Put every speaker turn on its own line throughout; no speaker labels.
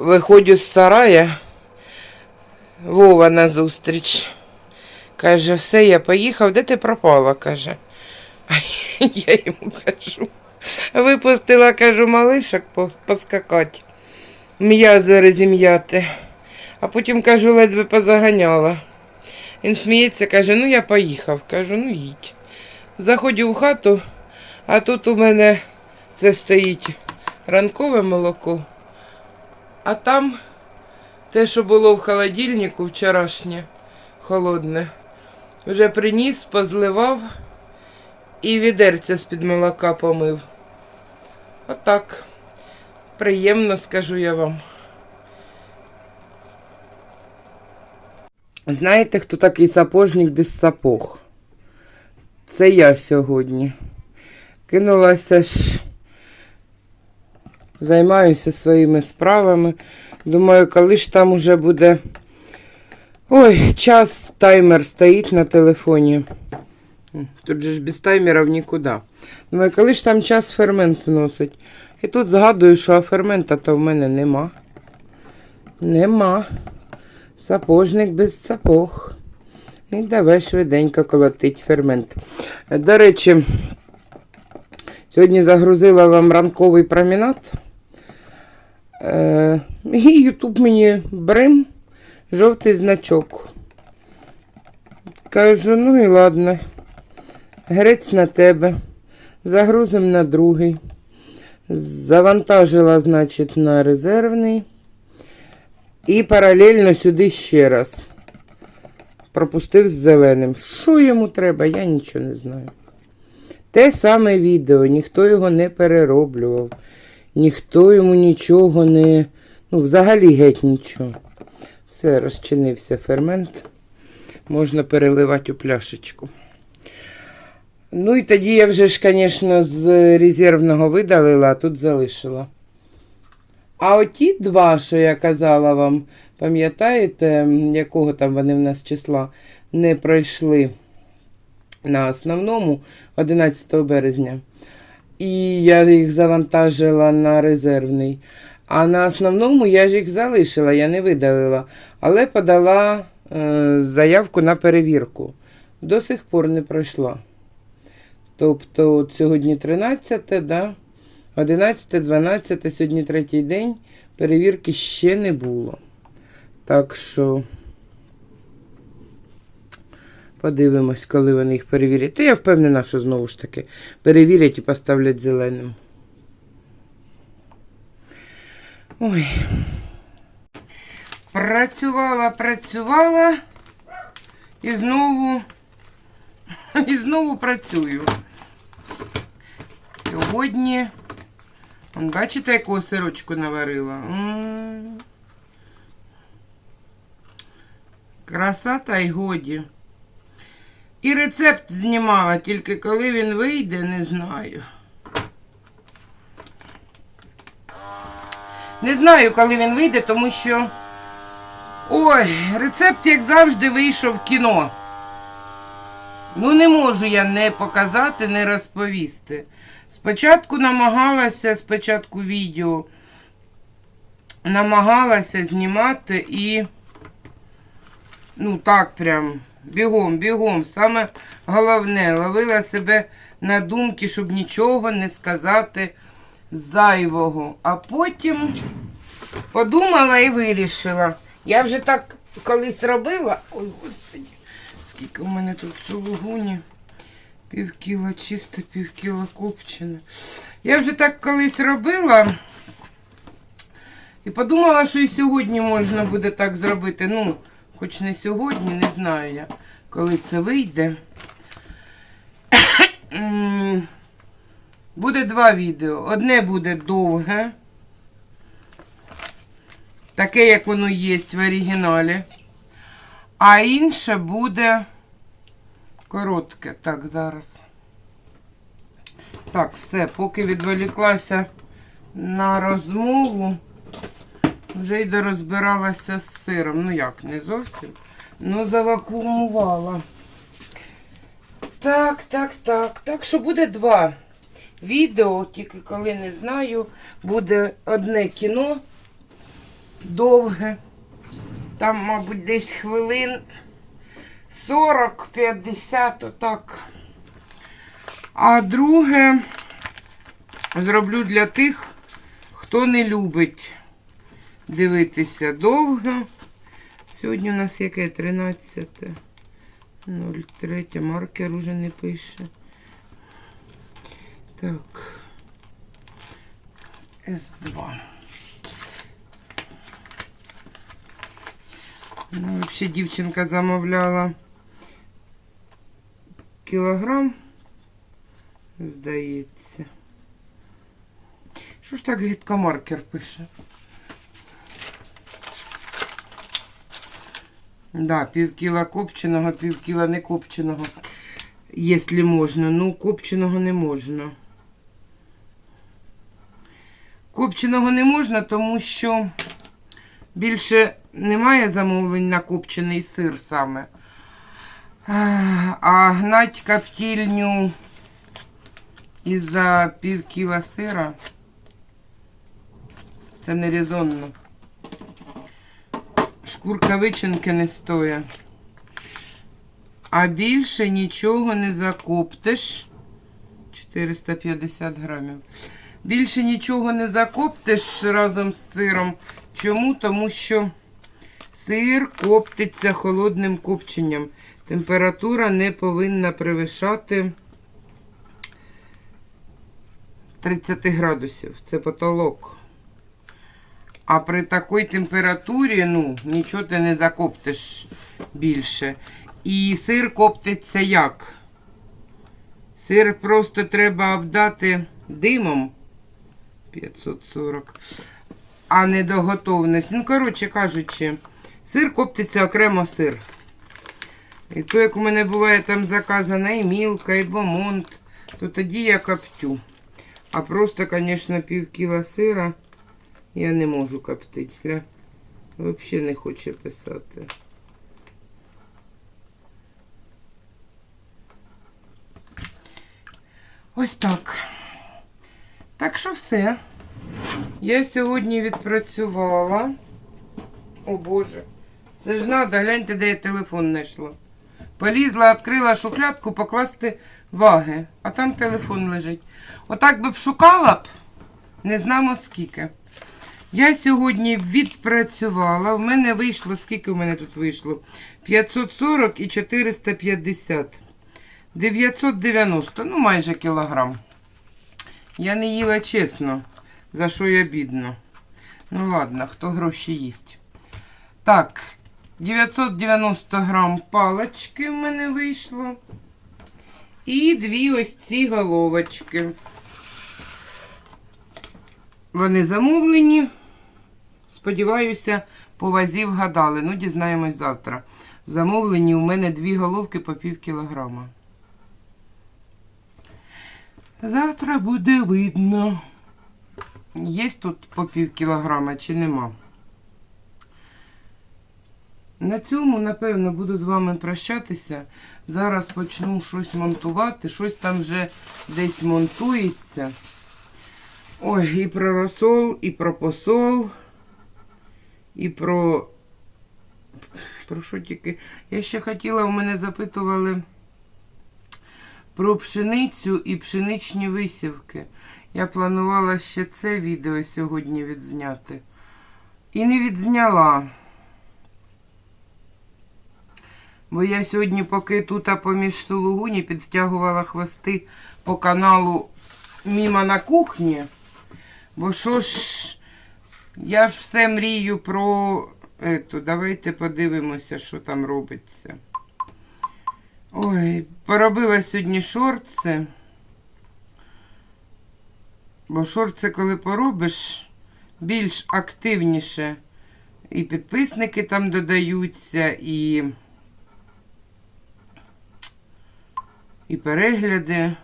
Виходжу з сарая, Вова назустріч. Каже, все, я поїхав, де ти пропала? каже. А я йому кажу. Випустила, кажу, малишок поскакати, м'язи розім'яти. А потім, кажу, ледве позаганяла. Він сміється, каже, ну я поїхав. Кажу, ну їдь. Заходжу в хату, а тут у мене це стоїть ранкове молоко. А там те, що було в холодильнику вчорашнє, холодне, вже приніс, позливав і відерця з-під молока помив. Отак. Приємно скажу я вам. Знаєте, хто такий сапожник без сапог? Це я сьогодні. Кинулася ж займаюся своїми справами. Думаю, коли ж там уже буде. Ой, час таймер стоїть на телефоні. Тут же ж без таймерів нікуди. Думаю, коли ж там час фермент вносить. І тут згадую, що а фермента то в мене нема. Нема. Сапожник без сапог. І давай швиденько колотить фермент. До речі, сьогодні загрузила вам ранковий промінат. Е, і Ютуб мені брим, жовтий значок. Кажу, ну і ладно. Грець на тебе. Загрузим на другий. Завантажила, значить, на резервний. І паралельно сюди ще раз. Пропустив з зеленим. Що йому треба, я нічого не знаю. Те саме відео, ніхто його не перероблював. Ніхто йому нічого не. Ну, взагалі геть нічого. Все, розчинився фермент. Можна переливати у пляшечку. Ну і тоді я вже ж, звісно, з резервного видалила, а тут залишила. А оті два, що я казала вам, пам'ятаєте, якого там вони в нас числа не пройшли на основному 11 березня. І я їх завантажила на резервний. А на основному я ж їх залишила, я не видалила, але подала е, заявку на перевірку. До сих пор не пройшла. Тобто от сьогодні 13, да? 11, 12, сьогодні третій день. Перевірки ще не було. Так що подивимось, коли вони їх перевірять. Та я впевнена, що знову ж таки перевірять і поставлять зеленим. Ой. Працювала, працювала і знову, і знову працюю. Сьогодні, он, бачите, яку сирочку наварила? М. Краса та й годі. І рецепт знімала, тільки коли він вийде, не знаю. Не знаю, коли він вийде, тому що. Ой, рецепт, як завжди, вийшов в кіно. Ну, не можу я не показати, не розповісти. Спочатку намагалася, спочатку відео, намагалася знімати і. Ну, так прям, бігом, бігом. Саме головне, ловила себе на думки, щоб нічого не сказати зайвого. А потім подумала і вирішила. Я вже так колись робила. Ой, господи, скільки у мене тут сулугуні. Пів кіла чисто, пів кіла копчене. Я вже так колись робила. І подумала, що і сьогодні можна буде так зробити. Ну, хоч не сьогодні, не знаю я, коли це вийде. Буде два відео. Одне буде довге. Таке, як воно є в оригіналі. А інше буде коротке. Так, зараз. Так, все, поки відволіклася на розмову, Вже й дорозбиралася з сиром. Ну як, не зовсім. Ну, завакуумувала. Так, так, так. Так що буде два відео, тільки коли не знаю, буде одне кіно довге. Там, мабуть, десь хвилин 40-50, отак. А друге зроблю для тих, хто не любить дивитися довго. Сьогодні у нас яке 13. 03. Маркер уже не пише. Так. С2. Ну, взагалі дівчинка замовляла кілограм, здається. Що ж так гидко маркер пише? Да, пів кіла копченого, пів кіла не копченого. Якщо можна. Ну, копченого не можна. Копченого не можна, тому що більше немає замовлень на копчений сир саме. А гнать коптильню із-за пів кіла сира це не резонно. Шкурка вичинки не стоїть. А більше нічого не закоптиш. 450 грамів. Більше нічого не закоптиш разом з сиром. Чому? Тому що сир коптиться холодним копченням. Температура не повинна перевищати 30 градусів. Це потолок. А при такій температурі, ну, нічого ти не закоптиш більше. І сир коптиться як? Сир просто треба обдати димом 540, а не до готовності. Ну, коротше кажучи, сир коптиться окремо сир. І то, як у мене буває там заказана і мілка, і бомонт, то тоді я коптю. А просто, звісно, пів кіла сира я не можу коптити. Взагалі не хоче писати. Ось так. Так що все. Я сьогодні відпрацювала. О Боже. Це ж надо, гляньте, де я телефон знайшла. Полізла, відкрила шухлядку покласти ваги, а там телефон лежить. Отак би б шукала б, не знамо скільки. Я сьогодні відпрацювала. В мене вийшло, скільки в мене тут вийшло? 540 і 450. 990, ну майже кілограм. Я не їла чесно, за що я бідно. Ну ладно, хто гроші їсть. Так, 990 грам палочки в мене вийшло. І дві ось ці головочки. Вони замовлені. Сподіваюся, по вазі вгадали. Ну, дізнаємось завтра. В у мене дві головки по пів кілограма. Завтра буде видно. Є тут по пів кілограма чи нема. На цьому, напевно, буду з вами прощатися. Зараз почну щось монтувати. Щось там вже десь монтується. Ой, і про розсол, і про посол, і про. Про що тільки? Я ще хотіла, у мене запитували про пшеницю і пшеничні висівки. Я планувала ще це відео сьогодні відзняти. І не відзняла. Бо я сьогодні, поки тут поміж сулугуні підтягувала хвости по каналу Міма на кухні. Бо що ж, я ж все мрію про. Ето, давайте подивимося, що там робиться. Ой, поробила сьогодні шорти. Бо шорти, коли поробиш, більш активніше. І підписники там додаються, і, і перегляди.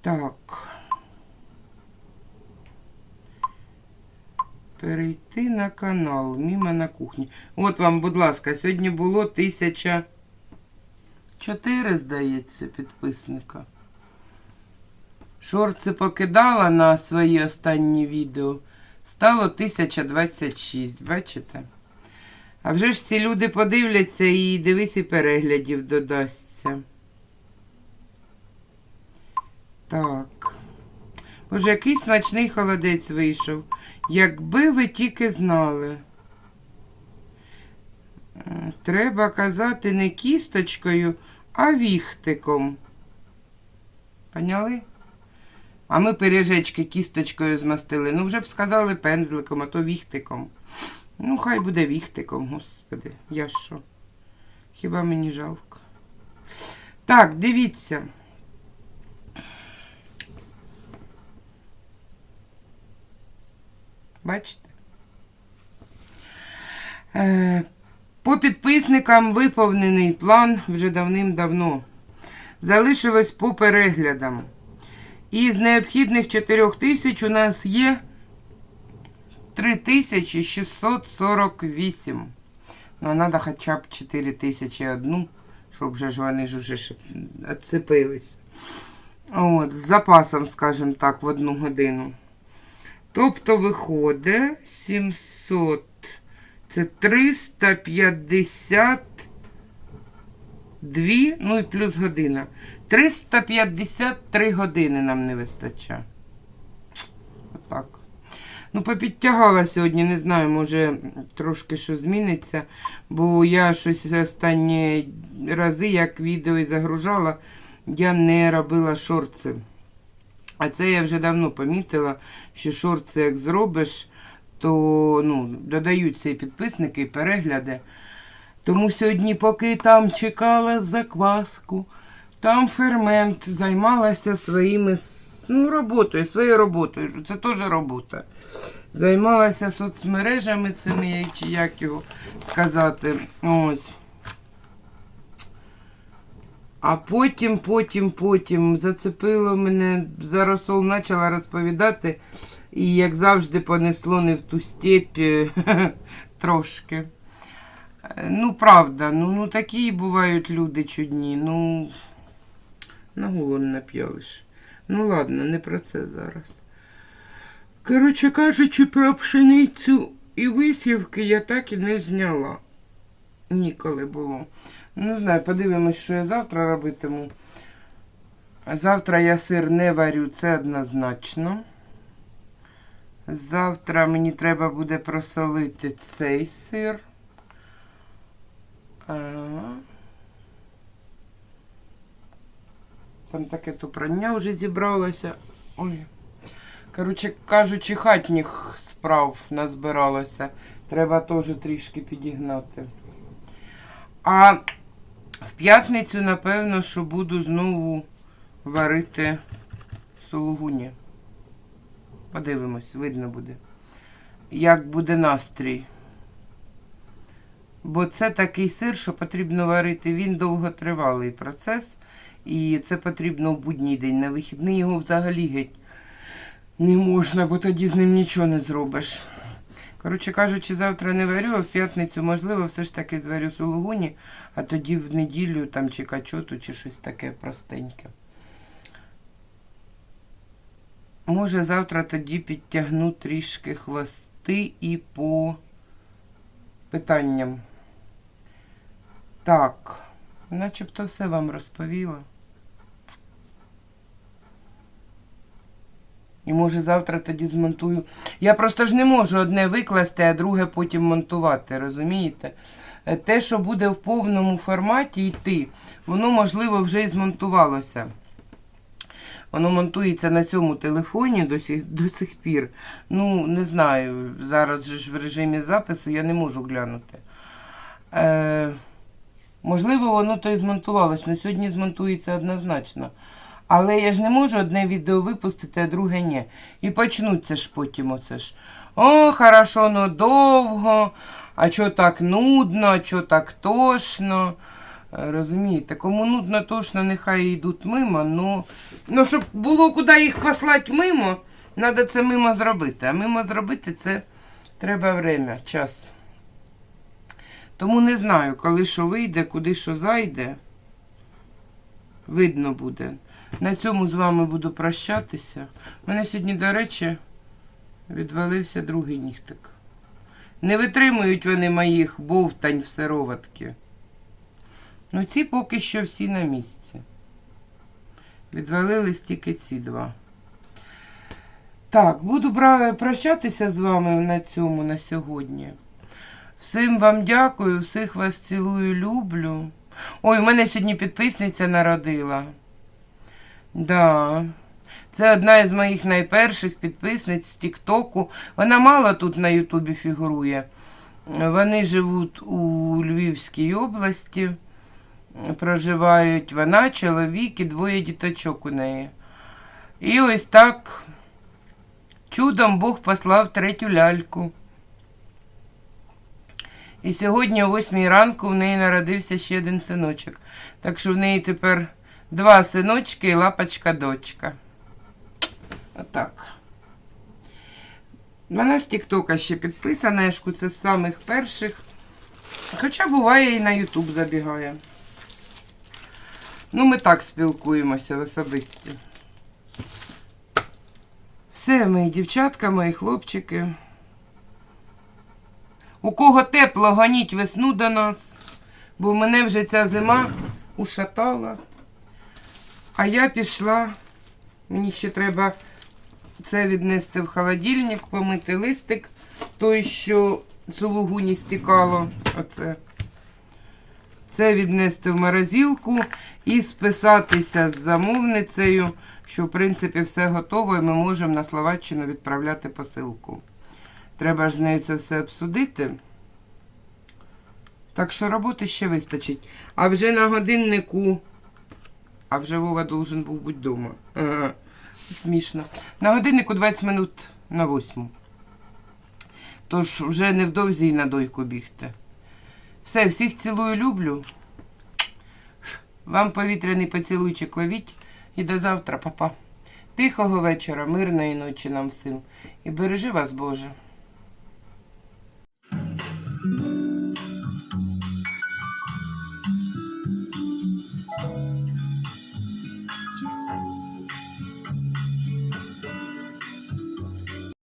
Так. Перейти на канал, мімо на кухні. От вам, будь ласка, сьогодні було 1004, здається, підписника. Шорти покидала на свої останні відео. Стало 1026, бачите? А вже ж ці люди подивляться і дивись і переглядів додасться. Так. Боже, який смачний холодець вийшов. Якби ви тільки знали. Треба казати не кісточкою, а віхтиком. Поняли? А ми пиріжечки кісточкою змастили. Ну, вже б сказали пензликом, а то віхтиком. Ну, хай буде віхтиком, господи. Я що? Хіба мені жалко? Так, дивіться. Бачите? Е, по підписникам виповнений план вже давним-давно. Залишилось по переглядам. Із необхідних 4 тисяч у нас є 3648. Ну, треба хоча б 4 тисячі одну, щоб вже ж вони ж уже ж відцепились. От, з запасом, скажімо так, в одну годину. Тобто виходить 700. Це 352, ну і плюс година. 353 години нам не вистачає. Отак. Ну, попідтягала сьогодні, не знаю, може трошки що зміниться, бо я щось останні рази, як відео і загружала, я не робила шорти. А це я вже давно помітила, що шорти як зробиш, то ну, додаються і підписники, і перегляди. Тому сьогодні, поки там чекала закваску, там фермент, займалася своїми ну, роботою, своєю роботою. Це теж робота. Займалася соцмережами цими, чи як його сказати. Ось. А потім, потім, потім зацепило мене, заросол почала розповідати, і як завжди понесло не в ту степь трошки. Ну, правда, ну, ну такі бувають люди чудні. Ну, на голову нап'ялиш. Ну ладно, не про це зараз. Коротше кажучи, про пшеницю і висівки я так і не зняла. Ніколи було. Не знаю, подивимось, що я завтра робитиму. Завтра я сир не варю, це однозначно. Завтра мені треба буде просолити цей сир. Ага. Там таке то прання вже зібралося. Ой. Коротше кажучи, хатніх справ назбиралося. Треба теж трішки підігнати. А в п'ятницю, напевно, що буду знову варити сулугуні. Подивимось, видно буде. Як буде настрій. Бо це такий сир, що потрібно варити. Він довготривалий процес. І це потрібно в будній день. На вихідний його взагалі геть не можна, бо тоді з ним нічого не зробиш. Коротше кажучи, завтра не варю, а в п'ятницю, можливо, все ж таки зварю сулугуні, а тоді в неділю там чи качоту, чи щось таке простеньке. Може, завтра тоді підтягну трішки хвости і по питанням. Так, начебто все вам розповіла. І може завтра тоді змонтую. Я просто ж не можу одне викласти, а друге потім монтувати, розумієте? Е, Те, що буде в повному форматі йти, воно, можливо, вже і змонтувалося. Воно монтується на цьому телефоні до сих, до сих пір. Ну, не знаю, зараз же ж в режимі запису я не можу глянути. Е, можливо, воно то і змонтувалось, але сьогодні змонтується однозначно. Але я ж не можу одне відео випустити, а друге ні. І почнуться ж потім оце ж. О, хорошо, ну довго, а чо так нудно, а чо так тошно. Е, Розумієте, кому нудно, тошно, нехай йдуть мимо. Ну, ну щоб було куди їх послати мимо, треба це мимо зробити. А мимо зробити це Треба время, час. Тому не знаю, коли що вийде, куди що зайде. Видно буде. На цьому з вами буду прощатися. У мене сьогодні, до речі, відвалився другий нігтик. Не витримують вони моїх бовтань в сироватки. Ну, ці поки що всі на місці. Відвалились тільки ці два. Так, буду прощатися з вами на цьому на сьогодні. Всім вам дякую, всіх вас цілую, люблю. Ой, у мене сьогодні підписниця народила. Да. Це одна із моїх найперших підписниць з Тіктоку. Вона мало тут на Ютубі фігурує. Вони живуть у Львівській області, проживають вона, чоловік і двоє діточок у неї. І ось так чудом Бог послав третю ляльку. І сьогодні о 8 ранку в неї народився ще один синочок. Так що в неї тепер два синочки і лапочка-дочка. Отак. Вона з Тіктока ще підписана, я ж це з самих перших. Хоча буває і на Ютуб забігає. Ну, ми так спілкуємося в особисті. Все, мої дівчатка, мої хлопчики. У кого тепло, гоніть весну до нас, бо мене вже ця зима ушатала. А я пішла, мені ще треба це віднести в холодильник, помити листик, той, що сулугуні стікало. Оце. Це віднести в морозилку і списатися з замовницею, що в принципі все готово, і ми можемо на Словаччину відправляти посилку. Треба ж з нею це все обсудити. Так що роботи ще вистачить. А вже на годиннику. А вже Вова должен був бути вдома. Смішно. На годиннику 20 минут на восьму. Тож вже невдовзі й на дойку бігти. Все, всіх цілую, люблю. Вам повітряний поцілуйчик ловіть. І до завтра, папа. Тихого вечора, мирної ночі нам всім. І бережи вас, Боже.